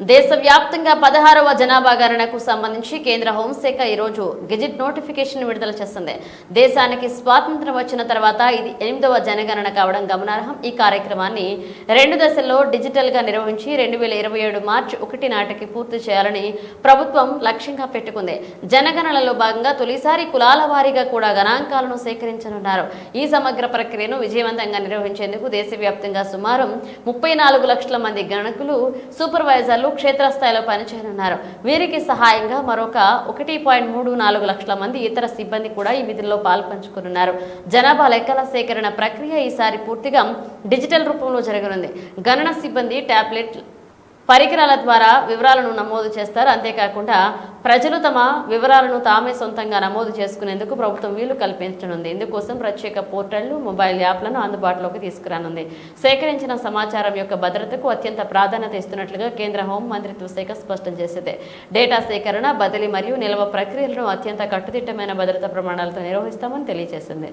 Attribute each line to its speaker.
Speaker 1: దేశవ్యాప్తంగా పదహారవ జనాభా గణనకు సంబంధించి కేంద్ర హోంశాఖ ఈరోజు గెజిట్ నోటిఫికేషన్ విడుదల చేసింది. దేశానికి స్వాతంత్రం వచ్చిన తర్వాత ఇది ఎనిమిదవ జనగణన కావడం గమనార్హం. ఈ కార్యక్రమాన్ని రెండు దశల్లో డిజిటల్గా నిర్వహించి రెండు వేల ఇరవై ఏడు మార్చి ఒకటి నాటికి పూర్తి చేయాలని ప్రభుత్వం లక్ష్యంగా పెట్టుకుంది. జనగణనలో భాగంగా తొలిసారి కులాల వారీగా కూడా గణాంకాలను సేకరించనున్నారు. ఈ సమగ్ర ప్రక్రియను విజయవంతంగా నిర్వహించేందుకు దేశవ్యాప్తంగా సుమారు ముప్పై నాలుగు లక్షల మంది గణకులు సూపర్వైజర్లు క్షేత్రస్థాయిలో పనిచేయనున్నారు. వీరికి సహాయంగా మరొక ఒకటి పాయింట్ మూడు నాలుగు లక్షల మంది ఇతర సిబ్బంది కూడా ఈ విధుల్లో పాల్పంచుకున్నారు. జనాభా లెక్కల సేకరణ ప్రక్రియ ఈసారి పూర్తిగా డిజిటల్ రూపంలో జరగనుంది. గణన సిబ్బంది టాబ్లెట్ పరికరాల ద్వారా వివరాలను నమోదు చేస్తారు. అంతేకాకుండా ప్రజలు తమ వివరాలను తామే సొంతంగా నమోదు చేసుకునేందుకు ప్రభుత్వం వీలు కల్పించనుంది. ఇందుకోసం ప్రత్యేక పోర్టళ్ళు మొబైల్ యాప్లను అందుబాటులోకి తీసుకురానుంది. సేకరించిన సమాచారం యొక్క భద్రతకు అత్యంత ప్రాధాన్యత ఇస్తున్నట్లుగా కేంద్ర హోం మంత్రిత్వ శాఖ స్పష్టం చేసింది. డేటా సేకరణ బదిలీ మరియు నిల్వ ప్రక్రియలను అత్యంత కట్టుదిట్టమైన భద్రతా ప్రమాణాలతో నిర్వహిస్తామని తెలియజేసింది.